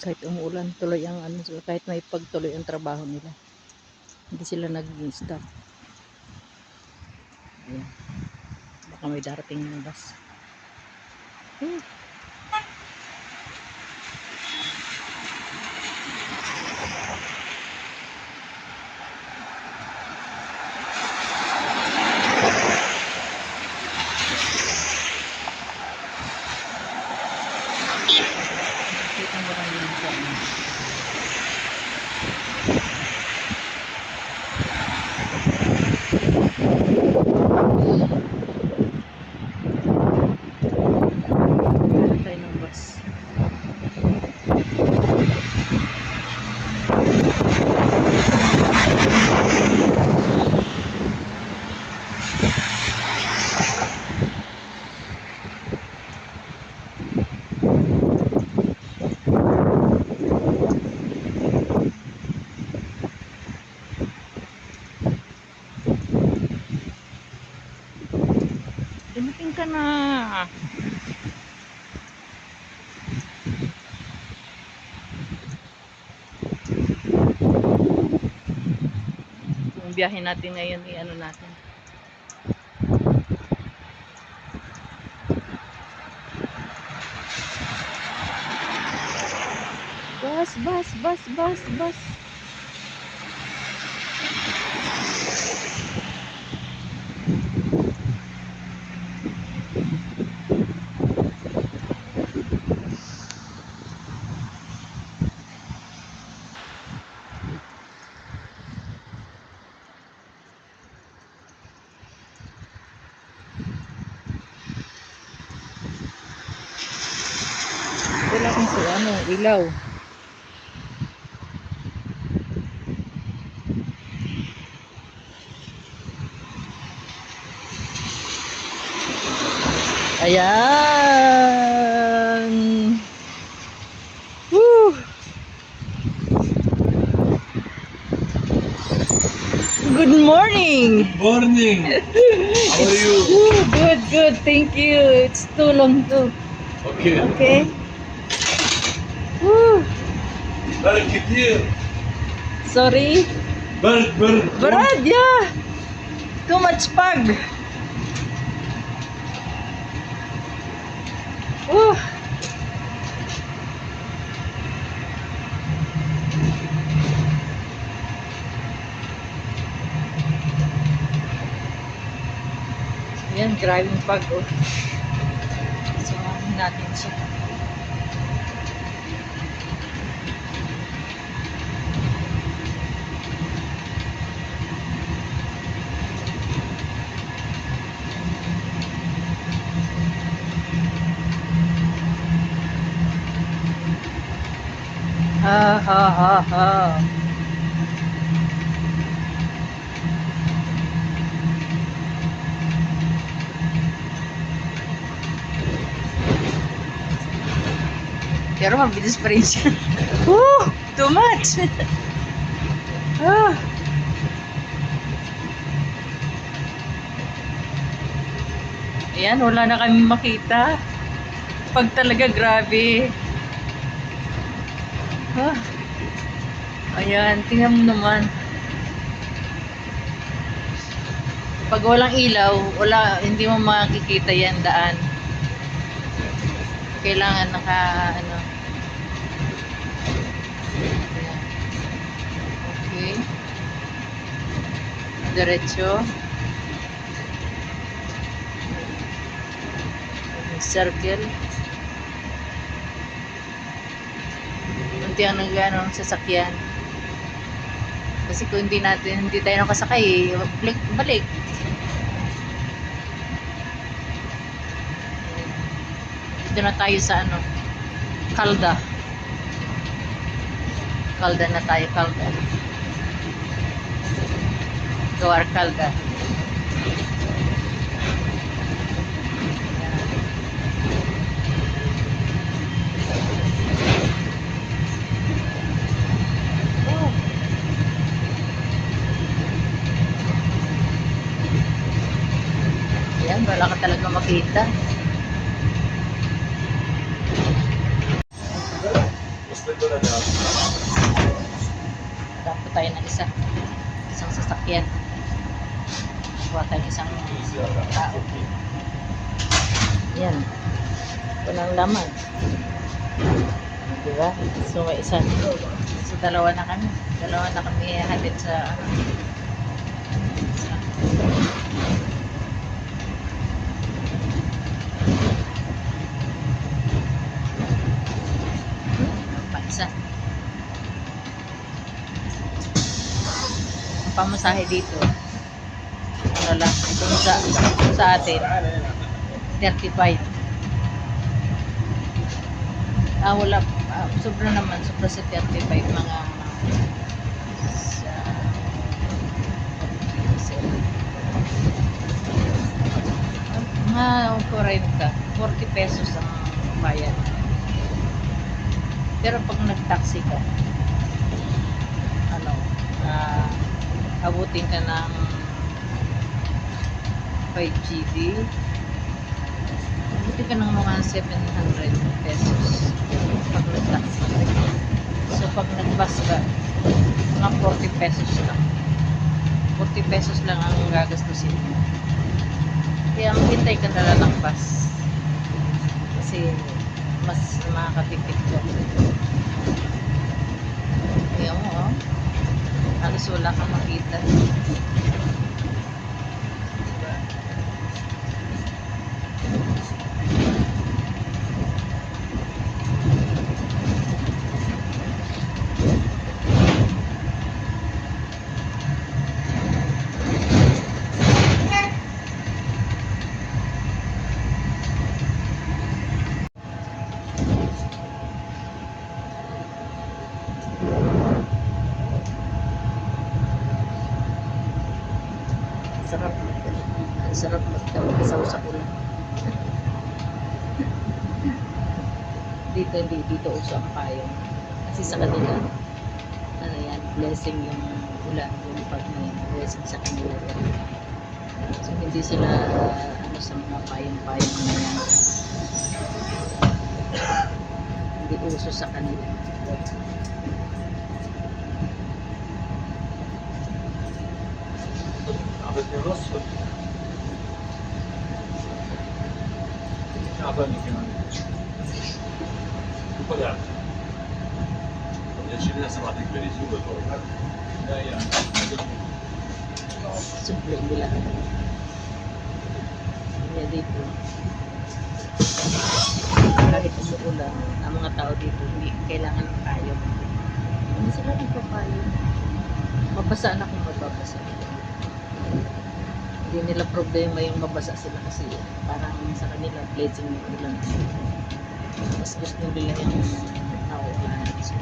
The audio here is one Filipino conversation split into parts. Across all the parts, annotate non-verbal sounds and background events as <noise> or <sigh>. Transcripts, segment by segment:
kahit umuulan tuloy ang ano kahit may pagtuloy ang trabaho nila. Hindi sila nag-stop. Baka may darating ng bus. Hmm. Kita mo lang yun sa ano. Meron tayo ng bus. Dumating ka na. Yung biyahe natin ngayon, i-ano natin. Bus, bus, bus, bus, bus. Kang sa ano, ilaw. Ayan. Woo. Good morning. Morning. How are you? <laughs> Woo, good, good. Thank you. It's too long too. Okay. Okay. Woo. Berkedir. Sorry? Ber, ber. Berad, yeah. Too much pag. Uh. Oh. Yan, grabe pag. Oh. Ha ha ha. Pero mabilis pa rin siya. Woo! Too much! ah. Ayan, wala na kami makita. Pag talaga grabe. Ah. Ayan, tingnan mo naman. Pag walang ilaw, wala, hindi mo makikita yan daan. Kailangan naka, ano. Ayan. Okay. Diretso. Circle. Unti ang nag-ano, sasakyan. Kasi kung hindi natin, hindi tayo nakasakay, balik, balik. Dito na tayo sa ano, Kalda. Kalda na tayo, Kalda. Gawar Kalda. Oh. Makita. Dapat tayo ng isa. Isang sasakyan. Kuha tayo isang tao. Yan. Walang laman. Diba? So, may isa. So, dalawa na kami. Dalawa na kami hatid sa. Sa, pa isa. Ang pamasahe dito, ano lang, kung sa, sa atin, 35. Ah, wala, ah, sobra naman, sobra sa 35 mga sa, mga 40, 40 pesos ang bayad. Pero pag nag-taxi ka, ano, ah, abutin ka ng 5 GB, abutin ka ng mga 700 pesos pag ka. So, pag nag-bus ka, mga 40 pesos lang. 40 pesos lang ang gagastusin mo. Kaya maghintay ka na lang ng bus. Kasi mas makakatipid ka. Kaya mo, oh. Halos wala kang makita. Diba? Sarap. Ang sarap magtawasaw sa ulan kay baby to uso ang payong. Kasi sa kanila, ano yan, blessing yung ulan, yung pag na yan, blessing sa kanila. So, hindi sila, ano, sa mga payong-payong na yan. Hindi uso sa kanila. Aber der Ross wird. Ich arbeite понятно. Я через я сама так перейду, готова, так? Да, я. Super nila. Kaya dito, kahit umuulan, ang mga tao dito, hindi kailangan ng payo. Ano sila nagpapayo? Mabasa na kung magbabasa. Hindi nila problema yung mabasa sila kasi parang sa kanila, blessing nila. Mas gusto nila yung nauulan. So,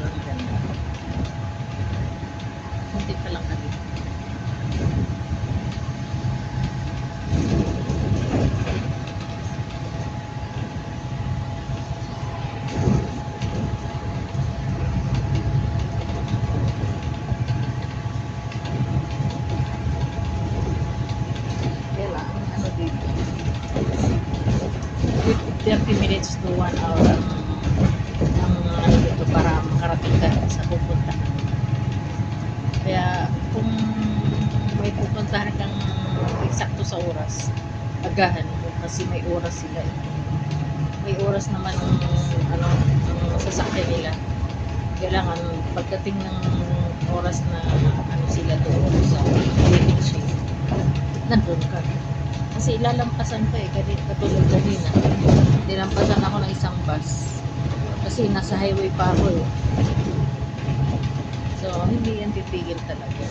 ang ganda. Kunti pa lang kami. Kailangan ano dito. 30 minutes to 1 hour ang ang ano dito para makarating ka sa pupuntahan. Kaya kung may pupuntahan kang eksakto sa oras, agahan mo kasi may oras sila. eh. May oras naman ang ano ang sasakyan nila. Kailangan pagdating ng oras na ano sila doon sa waiting shift, nandun ka. Kasi ilalampasan ka eh, ganit katulad kanina. Nilampasan ako ng isang bus. Kasi nasa highway pa ako eh. So, hindi yan titigil talaga.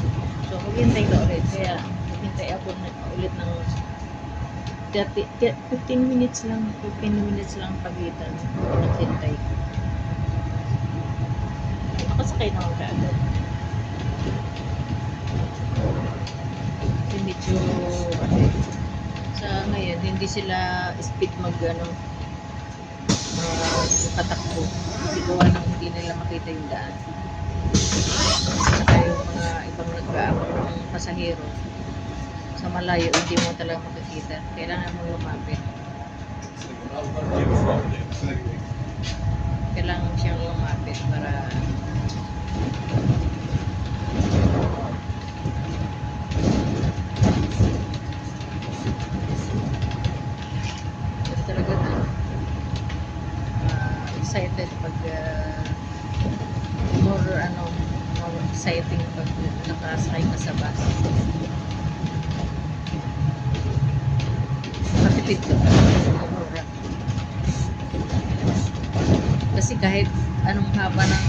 So, maghintay ka ulit. Kaya, maghintay ako ulit ng 30, 15 minutes lang, 15 minutes lang pagitan. Naghintay ko. Nakasakay naman ka agad. Kasi medyo, ano, sa ngayon, hindi sila speed mag, ano, uh, katakbo. Kasi gawa ng hindi nila makita yung daan. Saka yung mga ibang nag-aabot ng pasahero. Sa malayo, hindi mo talaga makikita. Kailangan mo lumapit. Kailangan siyang lumapit para Pero talaga na ah, excited pag ah, more ano more exciting pag nakasakay ka sa bus. Ka mura. Kasi kahit anong haba ng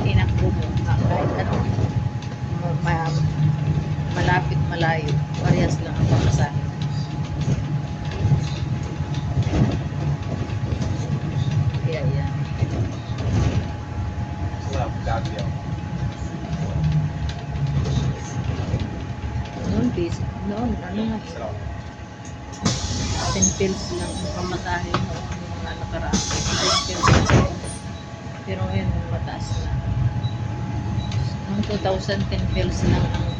tinakbo mo, ah, kahit anong ma- ma- malapit malayo, parehas lang ang pamasahe. Kaya yan. Noon, basic. Noon, ano na, 10 pills pamasahe noon yung mga nakaraan. 10 pills lang. Pero ngayon, mataas na. Noong 2010 pills lang ang